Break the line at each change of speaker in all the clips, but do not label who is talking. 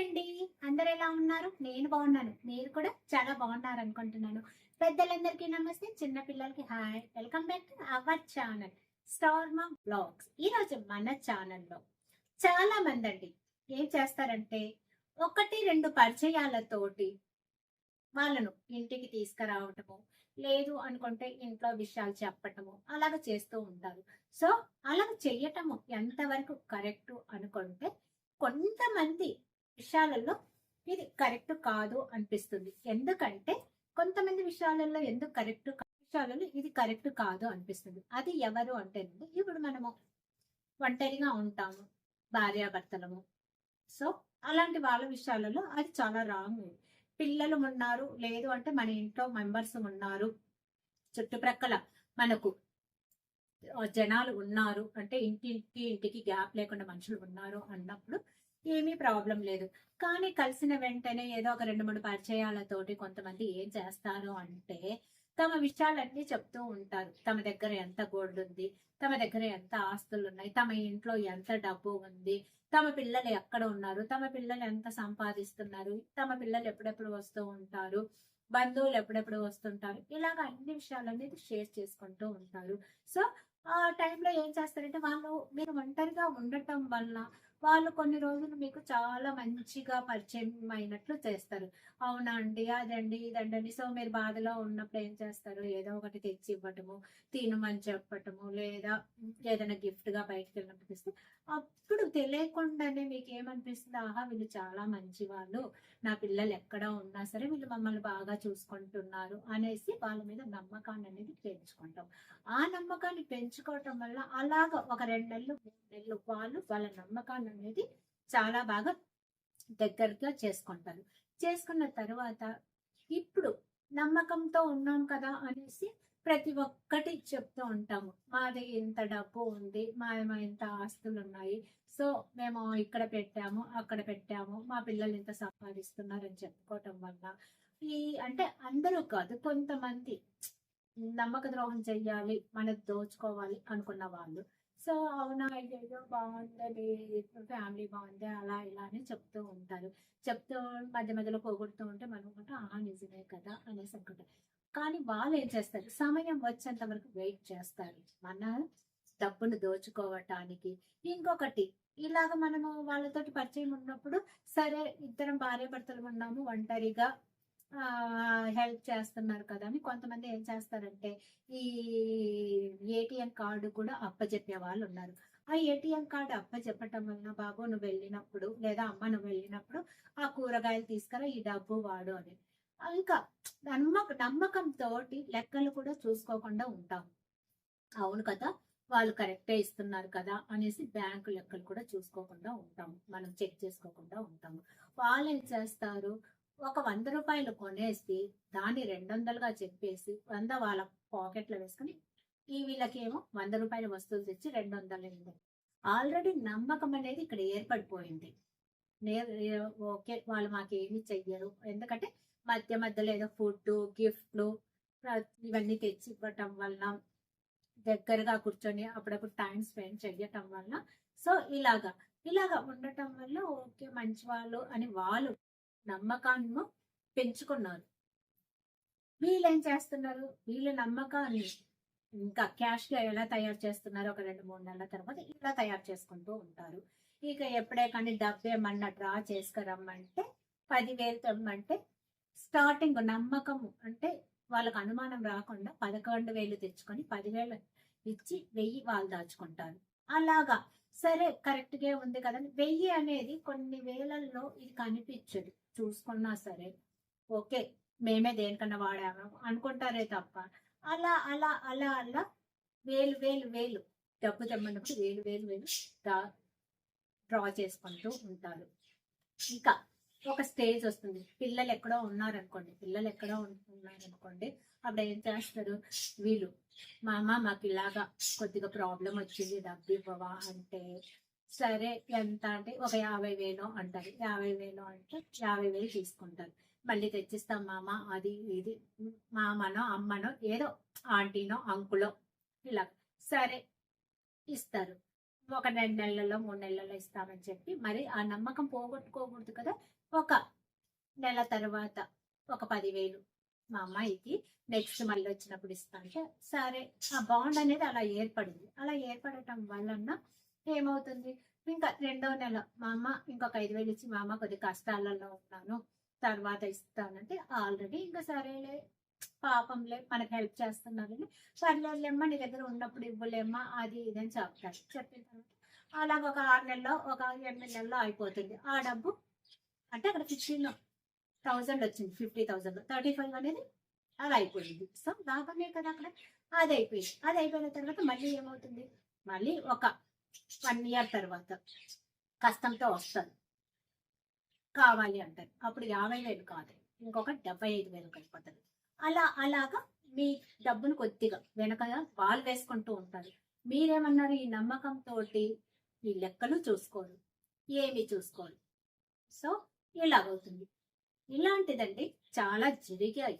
అండి. అందరు ఎలా ఉన్నారు? నేను బాగున్నాను. మీరు కూడా చాలా బాగున్నారు అనుకుంటున్నాను. పెద్దలందరికీ నమస్తే. చిన్న పిల్లలకి hi. Welcome back to our channel star మా బ్లాగ్స్. ఈ రోజు మన ఛానల్లో చాలా మంది అండి ఏం చేస్తారంటే ఒకటి రెండు పరిచయాలతోటి వాళ్ళను ఇంటికి తీసుకురావటము లేదు అనుకుంటే ఇంట్లో విషయాలు చెప్పటము అలాగ చేస్తూ ఉంటారు. సో అలాగ చెయ్యటము ఎంతవరకు కరెక్ట్ అనుకుంటే కొంతమంది విషయాలలో ఇది కరెక్ట్ కాదు అనిపిస్తుంది. ఎందుకంటే కొంతమంది విషయాలలో ఎందుకు కరెక్ట్ విషయాలలో ఇది కరెక్ట్ కాదు అనిపిస్తుంది. అది ఎవరు అంటే ఇప్పుడు మనము ఒంటరిగా ఉంటాము భార్యాభర్తలము. సో అలాంటి వాళ్ళ విషయాలలో అది చాలా రాంగ్. పిల్లలు ఉన్నారు లేదు అంటే మన ఇంట్లో మెంబర్స్ ఉన్నారు. చుట్టుప్రక్కల మనకు జనాలు ఉన్నారు అంటే ఇంటికి ఇంటికి గ్యాప్ లేకుండా మనుషులు ఉన్నారు అన్నప్పుడు ఏమీ ప్రాబ్లం లేదు. కానీ కలిసిన వెంటనే ఏదో ఒక రెండు మూడు పరిచయాలతోటి కొంతమంది ఏం చేస్తారు అంటే తమ విషయాలన్నీ చెప్తూ ఉంటారు. తమ దగ్గర ఎంత గోల్డ్ ఉంది తమ దగ్గర ఎంత ఆస్తులు ఉన్నాయి తమ ఇంట్లో ఎంత డబ్బు ఉంది తమ పిల్లలు ఎక్కడ ఉన్నారు తమ పిల్లలు ఎంత సంపాదిస్తున్నారు తమ పిల్లలు ఎప్పుడెప్పుడు వస్తూ ఉంటారు బంధువులు ఎప్పుడెప్పుడు వస్తుంటారు ఇలాగ అన్ని విషయాలనేది షేర్ చేసుకుంటూ ఉంటారు. సో ఆ టైంలో ఏం చేస్తారంటే వాళ్ళు మీరు ఒంటరిగా ఉండటం వల్ల వాళ్ళు కొన్ని రోజులు మీకు చాలా మంచిగా పరిచయం అయినట్లు చేస్తారు. అవునా అండి? అదండి ఇదండి అండి. సో మీరు బాధలో ఉన్నప్పుడు ఏం చేస్తారు? ఏదో ఒకటి తెచ్చి ఇవ్వటము తినమని చెప్పటము లేదా ఏదైనా గిఫ్ట్గా బయటకు వెళ్ళినప్పుడు ఇస్తే అప్పుడు తెలియకుండానే మీకు ఏమనిపిస్తుంది? ఆహా వీళ్ళు చాలా మంచి వాళ్ళు నా పిల్లలు ఎక్కడ ఉన్నా సరే వీళ్ళు మమ్మల్ని బాగా చూసుకుంటున్నారు అనేసి వాళ్ళ మీద నమ్మకాన్ని అనేది పెంచుకుంటాం. ఆ నమ్మకాన్ని పెంచుకోవటం వల్ల అలాగ ఒక రెండు నెలలు మూడు నెలలు వాళ్ళు వాళ్ళ నమ్మకాన్ని అనేది చాలా బాగా దగ్గరగా చేసుకుంటారు. చేసుకున్న తర్వాత ఇప్పుడు నమ్మకంతో ఉన్నాం కదా అనేసి ప్రతి ఒక్కటి చెప్తూ ఉంటాము. మాది ఇంత డబ్బు ఉంది మా ఇంత ఆస్తులు ఉన్నాయి సో మేము ఇక్కడ పెట్టాము అక్కడ పెట్టాము మా పిల్లలు ఇంత సంపాదిస్తున్నారు అని చెప్పుకోవటం వల్ల ఈ అంటే అందరూ కాదు కొంతమంది నమ్మక ద్రోహం చెయ్యాలి మనకు దోచుకోవాలి అనుకున్న వాళ్ళు సో అవునా అయ్యో బాగుంది ఫ్యామిలీ బాగుంది అలా ఇలా అని చెప్తూ ఉంటారు. చెప్తూ మధ్య మధ్యలో పోగొడుతూ ఉంటే మనం అనుకుంటాం ఆ నిజమే కదా అనేసి అనుకుంటాం. కానీ వాళ్ళు ఏం చేస్తారు? సమయం వచ్చేంత వరకు వెయిట్ చేస్తారు. మన డబ్బును దోచుకోవటానికి. ఇంకొకటి ఇలాగ మనము వాళ్ళతోటి పరిచయం ఉన్నప్పుడు సరే ఇద్దరం భార్య భర్తలు ఉన్నాము ఒంటరిగా హెల్ప్ చేస్తున్నారు కదా అని కొంతమంది ఏం చేస్తారంటే ఈ ఏటీఎం కార్డు కూడా అప్పచెప్పే వాళ్ళు ఉన్నారు. ఆ ఏటీఎం కార్డు అప్పచెప్పటం వలన బాబు నువ్వు వెళ్ళినప్పుడు లేదా అమ్మ నువ్వు వెళ్ళినప్పుడు ఆ కూరగాయలు తీసుకురా ఈ డబ్బు వాడు అని. ఇంకా నమ్మక నమ్మకంతో లెక్కలు కూడా చూసుకోకుండా ఉంటాం. అవును కదా వాళ్ళు కరెక్టే ఇస్తున్నారు కదా అనేసి బ్యాంకు లెక్కలు కూడా చూసుకోకుండా ఉంటాము మనం చెక్ చేసుకోకుండా ఉంటాము వాళ్ళు ఏం చేస్తారు? ఒక వంద రూపాయలు కొనేసి దాన్ని రెండు వందలుగా చెప్పేసి వంద వాళ్ళ పాకెట్లో వేసుకుని ఈ వీళ్ళకేమో వంద రూపాయల వస్తువులు తెచ్చి రెండు వందలు ఆల్రెడీ నమ్మకం అనేది ఇక్కడ ఏర్పడిపోయింది. ఓకే వాళ్ళు మాకు ఏమి చెయ్యరు. ఎందుకంటే మధ్య మధ్యలో ఏదో ఫుడ్ గిఫ్ట్లు ఇవన్నీ తెచ్చి ఇవ్వటం వల్ల దగ్గరగా కూర్చొని అప్పుడప్పుడు టైం స్పెండ్ చెయ్యటం వల్ల సో ఇలాగా. ఇలాగా ఉండటం వల్ల ఓకే మంచి వాళ్ళు అని వాళ్ళు నమ్మకాన్ని పెంచుకున్నారు. వీళ్ళు ఏం చేస్తున్నారు? వీళ్ళ నమ్మకాన్ని ఇంకా క్యాష్గా ఎలా తయారు చేస్తున్నారు? ఒక రెండు మూడు నెలల తర్వాత ఇలా తయారు చేసుకుంటూ ఉంటారు. ఇక ఎప్పుడే కానీ డబ్బేమన్నా డ్రా చేసుకురమ్మంటే పదివేలు తెమ్మంటే స్టార్టింగ్ నమ్మకము అంటే వాళ్ళకు అనుమానం రాకుండా పదకొండు వేలు తెచ్చుకొని పదివేలు ఇచ్చి వెయ్యి వాళ్ళు దాచుకుంటారు. అలాగా సరే కరెక్ట్గా ఉంది కదా వెయ్యి అనేది కొన్ని వేలల్లో ఇది కనిపించదు. చూసుకున్నా సరే. ఓకే మేమే దేనికన్నా వాడాము అనుకుంటారే తప్ప. అలా అలా అలా అలా వేలు వేలు వేలు డబ్బు తెమ్మన్నప్పుడు వేలు వేలు వేలు డ్రా చేసుకుంటూ ఉంటారు. ఇంకా ఒక స్టేజ్ వస్తుంది. పిల్లలు ఎక్కడో ఉన్నారనుకోండి పిల్లలు ఎక్కడో ఉన్నారనుకోండి అప్పుడు ఏం చేస్తారు వీళ్ళు మా అమ్మ మాకు ఇలాగా కొద్దిగా ప్రాబ్లం వచ్చింది డబ్బు ఇవ్వవా అంటే సరే ఎంత అంటే ఒక యాభై వేలు అంటారు యాభై వేలు అంటే యాభై వేలు తీసుకుంటారు. మళ్ళీ తెచ్చిస్తాం మామ అది ఇది మామనో అమ్మనో ఏదో ఆంటీనో అంకులో ఇలా. సరే ఇస్తారు. ఒక రెండు నెలల్లో మూడు నెలల్లో ఇస్తామని చెప్పి మరి ఆ నమ్మకం పోగొట్టుకోకూడదు కదా? ఒక నెల తర్వాత ఒక పదివేలు మా అమ్మాయికి నెక్స్ట్ మళ్ళీ వచ్చినప్పుడు ఇస్తా అంటే సరే ఆ బాండ్ అనేది అలా ఏర్పడింది. అలా ఏర్పడటం వలన ఏమవుతుంది? ఇంకా రెండో నెల మా అమ్మ ఇంకొక ఐదు వేలు ఇచ్చి మా అమ్మ కొద్ది కష్టాలలో ఉన్నాను తర్వాత ఇస్తానంటే ఆల్రెడీ ఇంకా సరేలే పాపంలే మనకి హెల్ప్ చేస్తున్నారని సర్లేమ్మా నీ దగ్గర ఉన్నప్పుడు ఇవ్వలేమ్మా అది ఇది అని చెప్తారు చెప్పిన తర్వాత అలాగ ఒక ఆరు నెలలో ఒక ఎనిమిది నెలలో అయిపోతుంది. ఆ డబ్బు అంటే అక్కడ ఫిఫ్టీన్ థౌజండ్ వచ్చింది ఫిఫ్టీ థౌజండ్ థర్టీ ఫైవ్ అనేది అది అయిపోయింది. సో లాభమే కదా అక్కడ? అది అయిపోయింది. అది అయిపోయిన తర్వాత మళ్ళీ ఏమవుతుంది? మళ్ళీ ఒక వన్ ఇయర్ తర్వాత కష్టంతో వస్తుంది కావాలి అంటారు. అప్పుడు యాభై వేలు కాదు. ఇంకొక డెబ్బై ఐదు వేలు అయిపోతుంది అలా అలాగా మీ డబ్బును కొద్దిగా వెనక వాళ్ళు వేసుకుంటూ ఉంటారు. మీరేమన్నారు? ఈ నమ్మకంతో ఈ లెక్కలు చూసుకోరు. ఏమి చూసుకోరు. సో ఇలాగవుతుంది. ఇలాంటిదండి చాలా జరిగాయి.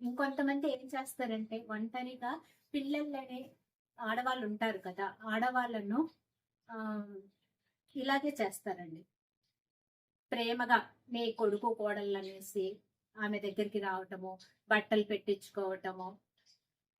ఇంకొంతమంది ఏం చేస్తారంటే ఒంటరిగా పిల్లలనే ఆడవాళ్ళు ఉంటారు కదా ఆడవాళ్ళను ఇలాగే చేస్తారండి. ప్రేమగా నీ కొడుకు కోడళ్ళు అనేసి ఆమె దగ్గరికి రావటము బట్టలు పెట్టించుకోవటము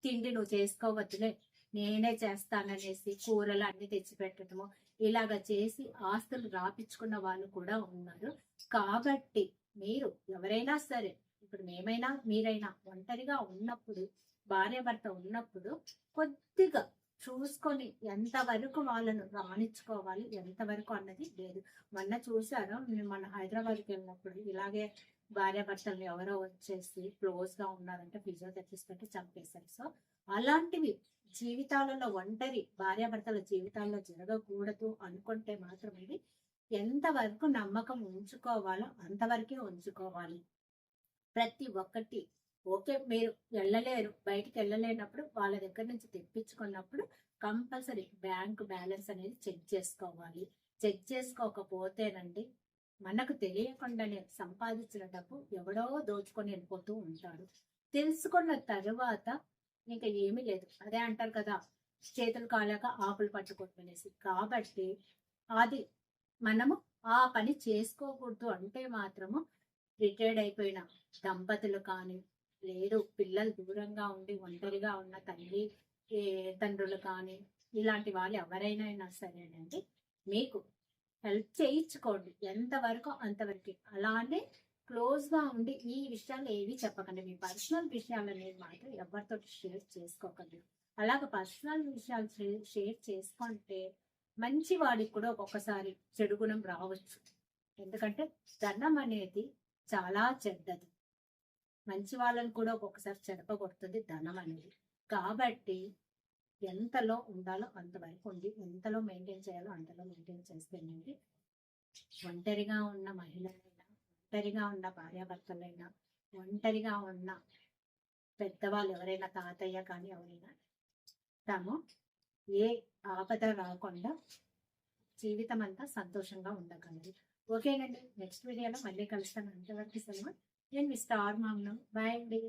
తిండి నువ్వు చేసుకోవచ్చులే నేనే చేస్తాననేసి కూరలు అన్ని తెచ్చి పెట్టడము ఇలాగ చేసి ఆస్తులు రాపించుకున్న వాళ్ళు కూడా ఉన్నారు. కాబట్టి మీరు ఎవరైనా సరే ఇప్పుడు మేమైనా మీరైనా ఒంటరిగా ఉన్నప్పుడు భార్య భర్త ఉన్నప్పుడు కొద్దిగా చూసుకొని ఎంతవరకు వాళ్ళను రాణించుకోవాలి ఎంతవరకు అన్నది లేదు. మొన్న చూసారు మేము మన హైదరాబాద్కి వెళ్ళినప్పుడు ఇలాగే భార్య భర్తలు ఎవరో వచ్చేసి క్లోజ్గా ఉన్నారంటే ఫిజియోథెరపిస్ట్ అంటే చంపేశారు. సో అలాంటివి జీవితాలలో ఒంటరి భార్యాభర్తల జీవితాల్లో జరగకూడదు అనుకుంటే మాత్రం ఇది ఎంతవరకు నమ్మకం ఉంచుకోవాలో అంతవరకే ఉంచుకోవాలి. ప్రతి ఒక్కటి ఓకే మీరు వెళ్ళలేరు బయటికి వెళ్ళలేనప్పుడు వాళ్ళ దగ్గర నుంచి తెప్పించుకున్నప్పుడు కంపల్సరీ బ్యాంక్ బ్యాలెన్స్ అనేది చెక్ చేసుకోవాలి. చెక్ చేసుకోకపోతేనండి మనకు తెలియకుండానే సంపాదించిన డబ్బు ఎవడో దోచుకొని వెళ్ళిపోతూ ఉంటాడు. తెలుసుకున్న తరువాత ఇంకా ఏమీ లేదు. అదే అంటారు కదా చేతులు కాలాక ఆకులు పట్టుకుంటునేసి కాబట్టి అది మనము ఆ పని చేసుకోకూడదు అంటే మాత్రము రిటైర్డ్ అయిపోయిన దంపతులు కానీ లేదు పిల్లలు దూరంగా ఉండి ఒంటరిగా ఉన్న తల్లి తండ్రులు కానీ ఇలాంటి వాళ్ళు ఎవరైనా అయినా సరేనండి. మీకు హెల్ప్ చేయించుకోండి. ఎంతవరకు అంతవరకు. అలానే క్లోజ్గా ఉండి ఈ విషయాలు ఏవి చెప్పకండి. మీ పర్సనల్ విషయాలు అనేది మాత్రం ఎవరితో షేర్ చేసుకోకండి. అలాగ పర్సనల్ విషయాలు షేర్ చేసుకుంటే మంచి వాడికి కూడా ఒక్కొక్కసారి చెడు గుణం రావచ్చు. ఎందుకంటే ధనం అనేది చాలా చెడ్డది. మంచి వాళ్ళని కూడా ఒక్కొక్కసారి చెడపగొడుతుంది ధనం అనేది. కాబట్టి ఎంతలో ఉండాలో అంతవరకు ఉండి ఎంతలో మెయింటైన్ చేయాలో అంతలో మెయింటైన్ చేస్తేనండి ఒంటరిగా ఉన్న మహిళలైనా ఒంటరిగా ఉన్న భార్యాభర్తలైనా ఒంటరిగా ఉన్న పెద్దవాళ్ళు ఎవరైనా తాతయ్య కానీ ఎవరైనా తాము ఏ ఆపద రాకుండా జీవితం అంతా సంతోషంగా ఉండగలరు. ఓకేనండి నెక్స్ట్ వీడియోలో మళ్ళీ కలుస్తాను. అంతవరకు సెలవు. నేను మీ స్టార్ మామ్ను బాయ్ అండి.